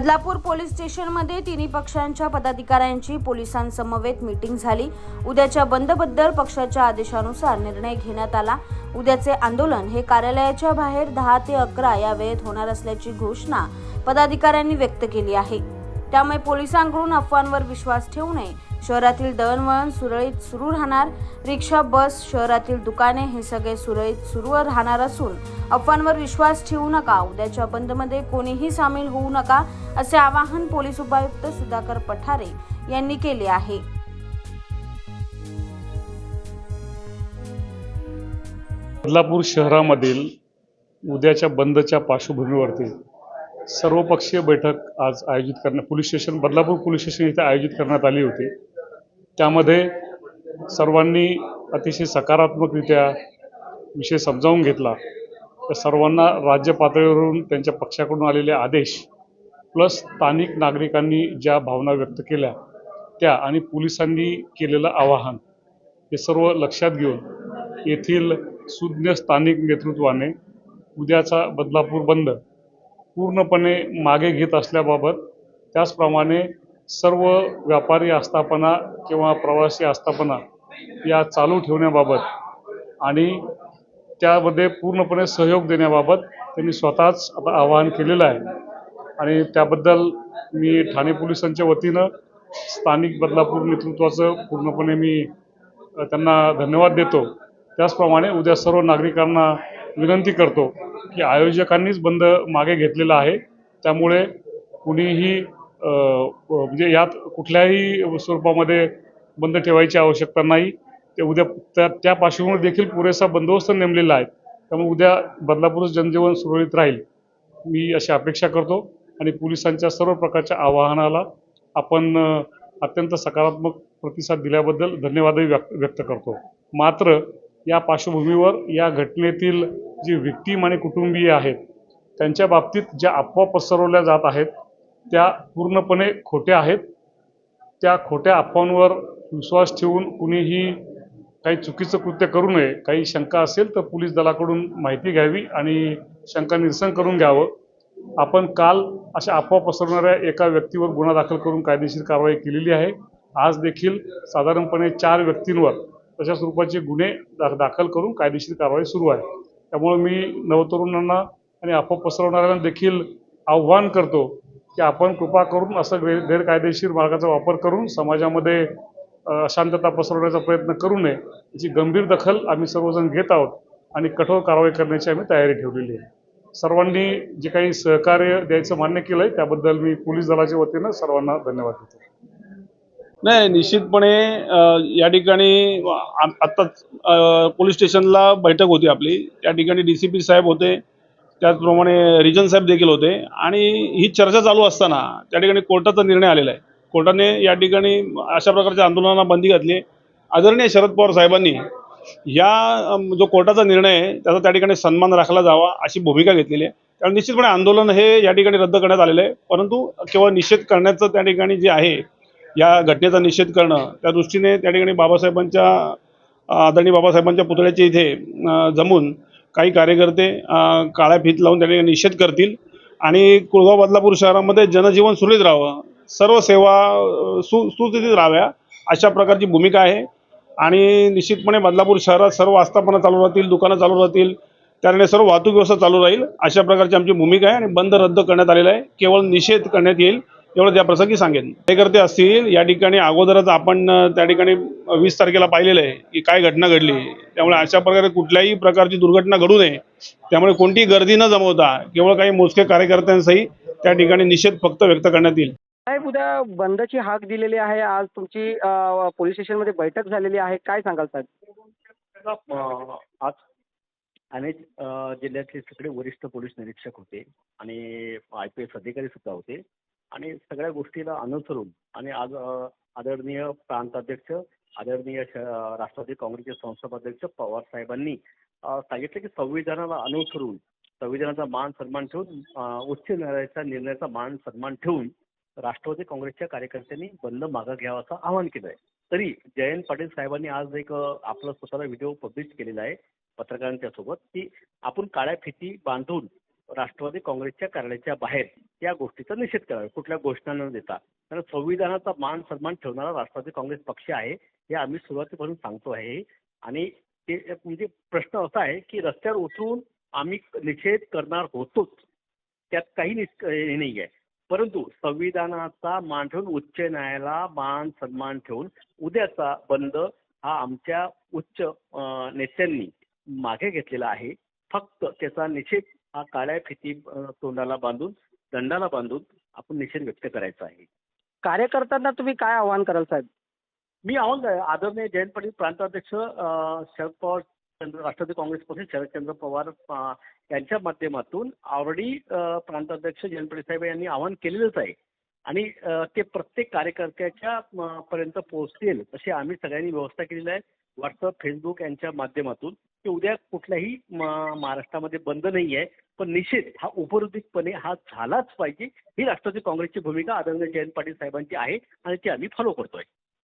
Badlapur police स्टेशनमध्ये तिन्ही पक्षांच्या पदाधिकाऱ्यांची पोलिसांसमवेत मीटिंग झाली. उद्याच्या बंदबद्दल पक्षाच्या आदेशानुसार निर्णय घेण्यात आला. उद्याचे आंदोलन हे कार्यालयाच्या बाहेर दहा ते अकरा या वेळेत होणार असल्याची घोषणा पदाधिकाऱ्यांनी व्यक्त केली आहे. त्यामुळे पोलिसांकडून अफवांवर विश्वास ठेवू नये शहरातील दळणवळण सुरळीत सुरू राहणार रिक्षा बस शहरातील दुकाने हे सगळे सुरळीत सुरू राहणार असून अफवांवर विश्वास ठेवू नका. उद्याच्या बंदमध्ये कोणीही सामील होऊ नका असे आवाहन पोलीस उपायुक्त सुधाकर पठारे यांनी केले आहे. बदलापूर शहरामधील उद्याच्या बंदच्या पार्श्वभूमीवरती सर्वपक्षीय बैठक आज आयोजित करण्यात police station Badlapur police station इथे आयोजित करण्यात आली होती. त्यामध्ये सर्वांनी अतिशय सकारात्मकरित्या विषय समजावून घेतला. तर सर्वांना राज्य पातळीवरून त्यांच्या पक्षाकडून आलेले आदेश प्लस स्थानिक नागरिकांनी ज्या भावना व्यक्त केल्या त्या आणि पोलिसांनी केलेलं आवाहन हे सर्व लक्षात घेऊन येथील सुज्ञ स्थानिक नेतृत्वाने उद्याचा बदलापूर बंद पूर्णपणे मागे घेत असल्याबाबत त्याचप्रमाणे सर्व व्यापारी आस्थापना किंवा प्रवासी आस्थापना या चालू ठेवण्याबाबत आणि त्यामध्ये पूर्णपणे सहयोग देण्याबाबत त्यांनी स्वतःच आता आवाहन केलेलं आहे. आणि त्याबद्दल मी ठाणे पोलिसांच्या वतीनं स्थानिक बदलापूर नेतृत्वाचं पूर्णपणे मी त्यांना धन्यवाद देतो. त्याचप्रमाणे उद्या सर्व नागरिकांना विनंती करतो की आयोजकांनीच बंद मागे घेतलेला आहे. त्यामुळे कुणीही म्हणजे यात कुठल्याही स्वरूपामध्ये बंद ठेवायची आवश्यकता नाही. ते उद्या त्या त्या पार्श्वभूमीवर देखील पुरेसा बंदोबस्त नेमलेला आहे. त्यामुळे उद्या बदलापूर जनजीवन सुरळीत राहील. मी अशी अपेक्षा करतो आणि पोलिसांच्या सर्व प्रकारच्या आवाहनाला आपण अत्यंत सकारात्मक प्रतिसाद दिल्याबद्दल धन्यवादही व्यक्त व्यक्त करतो. मात्र या पार्श्वभूमीवर या घटनेतील जी व्हिक्टीम आणि कुटुंबीय आहेत त्यांच्या बाबतीत ज्या अफवा पसरवल्या जात आहेत त्या पूर्णपणे खोट्या आहेत. त्या खोट्या अफवांवर विश्वास ठेवून कुणीही काही चुकीचं कृत्य करू नये काही शंका असेल तर पोलीस दलाकडून माहिती घ्यावी आणि शंका निरसन करून घ्यावं. आपण काल अशा अफवा पसरवणाऱ्या एका व्यक्तीवर गुन्हा दाखल करून कायदेशीर कारवाई केलेली आहे. आज देखील साधारणपणे चार व्यक्तींवर तशा स्वरूपाचे गुन्हे दाखल करून कायदेशीर कारवाई सुरू आहे. त्यामुळे मी नवतरुणांना आणि अफवा पसरवणाऱ्यांना देखील आव्हान करतो की आपण कृपा करून असं गैर गैरकायदेशीर मार्गाचा वापर करून समाजामध्ये शांतता अशांतता पसरवण्याचा प्रयत्न करू नये याची गंभीर दखल आम्ही सर्वजण घेत आहोत आणि कठोर कारवाई करण्याची आम्ही तयारी ठेवलेली आहे. सर्वांनी जे काही सहकार्य द्यायचं मान्य केलं आहे त्याबद्दल मी पोलीस दलाच्या वतीनं सर्वांना धन्यवाद देतो. नाही निश्चितपणे या ठिकाणी आत्ताच पोलीस स्टेशनला बैठक होती आपली. त्या ठिकाणी डी सी पी साहेब होते त्याचप्रमाणे रिजन साहेब देखील होते. आणि ही चर्चा चालू असताना त्या ठिकाणी कोर्टाचा निर्णय आलेला आहे. कोर्टाने या ठिकाणी अशा प्रकारच्या आंदोलनाला बंदी घातली आदरणीय शरद पवार साहेबांनी या जो कोर्टाचा निर्णय आहे त्याचा त्या ठिकाणी सन्मान राखला जावा अशी भूमिका घेतलेली आहे. त्यामुळे निश्चितपणे आंदोलन हे या ठिकाणी रद्द करण्यात आलेलं आहे. परंतु केवळ निषेध करण्याचं त्या ठिकाणी जे आहे या घटनेचा निषेध करणं त्या दृष्टीने त्या ठिकाणी बाबासाहेबांच्या आदरणीय बाबासाहेबांच्या पुतळ्याचे इथे जमून काही कार्यकर्ते काळ्या फीत लावून त्या ठिकाणी निषेध करतील. आणि कुळगाव बदलापूर शहरामध्ये जनजीवन सुरळीत राहावं सर्व सेवा सु सुस्थितीत राहाव्या अशा प्रकारची भूमिका आहे. आणि निश्चितपणे बदलापूर शहरात सर्व आस्थापना चालू राहतील दुकानं चालू राहतील त्याने सर्व वाहतूक व्यवस्था चालू राहील अशा प्रकारची आमची भूमिका आहे आणि बंद रद्द करण्यात आलेला आहे. केवळ निषेध करण्यात येईल एवढं त्या प्रसंगी सांगेन. कार्यकर्ते असतील या ठिकाणी अगोदरच आपण त्या ठिकाणी वीस तारखेला पाहिलेलं आहे की काय घटना घडली. त्यामुळे अशा प्रकारे कुठल्याही प्रकारची दुर्घटना घडू नये. त्यामुळे कोणतीही गर्दी न जमवता केवळ काही मोजके कार्यकर्त्यांसही त्या ठिकाणी निषेध फक्त व्यक्त करण्यात येईल. उद्या बंदची हाक दिलेली आहे. आज तुमची पोलीस स्टेशनमध्ये बैठक झालेली आहे. काय सांगाल साहेब? आज अनेक जिल्ह्यातले सगळे वरिष्ठ पोलीस निरीक्षक होते आणि आय पी एस अधिकारी सुद्धा होते. आणि सगळ्या गोष्टीला अनुसरून आणि आज आदरणीय प्रांताध्यक्ष आदरणीय श- राष्ट्रवादी काँग्रेसचे संस्थापाध्यक्ष पवार साहेबांनी सांगितलं की संविधानाला अनुसरून संविधानाचा मान सन्मान ठेवून उच्च न्यायालयाच्या निर्णयाचा मान सन्मान ठेवून राष्ट्रवादी काँग्रेसच्या कार्यकर्त्यांनी बंद मागं घ्यावा असं आवाहन केलं आहे तरी जयंत पाटील साहेबांनी आज एक आपला स्वतःला व्हिडिओ पब्लिश केलेला आहे पत्रकारांच्या सोबत की आपण काळ्या फिती बांधून राष्ट्रवादी काँग्रेसच्या कार्यालयाच्या बाहेर या गोष्टीचा निषेध करावा कुठल्या घोषणा न देता. कारण संविधानाचा मान सन्मान ठेवणारा राष्ट्रवादी काँग्रेस पक्ष आहे हे आम्ही सुरुवातीपासून सांगतो आहे. आणि ते म्हणजे प्रश्न असा आहे की रस्त्यावर उतरून आम्ही निषेध करणार होतोच त्यात काही निष्क हे नाही आहे परंतु संविधानाचा मान ठेवून उच्च न्यायालयाला मान सन्मान ठेवून उद्याचा बंद हा आमच्या उच्च नेत्यांनी मागे घेतलेला आहे. फक्त त्याचा निषेध हा काळ्या फिती तोंडाला बांधून दंडाला बांधून आपण निषेध व्यक्त करायचा आहे. कार्यकर्त्यांना तुम्ही काय आव्हान कराल साहेब? मी आव्हान काय आदरणीय जयंत पाटील प्रांताध्यक्ष शरद पवार राष्ट्रवादी काँग्रेस पक्ष शरदचंद्र पवार यांच्या माध्यमातून ऑलरेडी प्रांताध्यक्ष जयंत साहेब यांनी आवाहन केलेलंच आहे. आणि ते प्रत्येक कार्यकर्त्याच्या पर्यंत पोहोचतील तशी आम्ही सगळ्यांनी व्यवस्था केलेली आहे. व्हॉट्सअप फेसबुक यांच्या माध्यमातून. की उद्या कुठल्याही महाराष्ट्रामध्ये बंद नाही आहे. पण निषेध हा उपरोधिकपणे हा झालाच पाहिजे. ही राष्ट्रवादी काँग्रेसची भूमिका आदरणीय जयंत पाटील साहेबांची आहे आणि ती आम्ही फॉलो करतोय.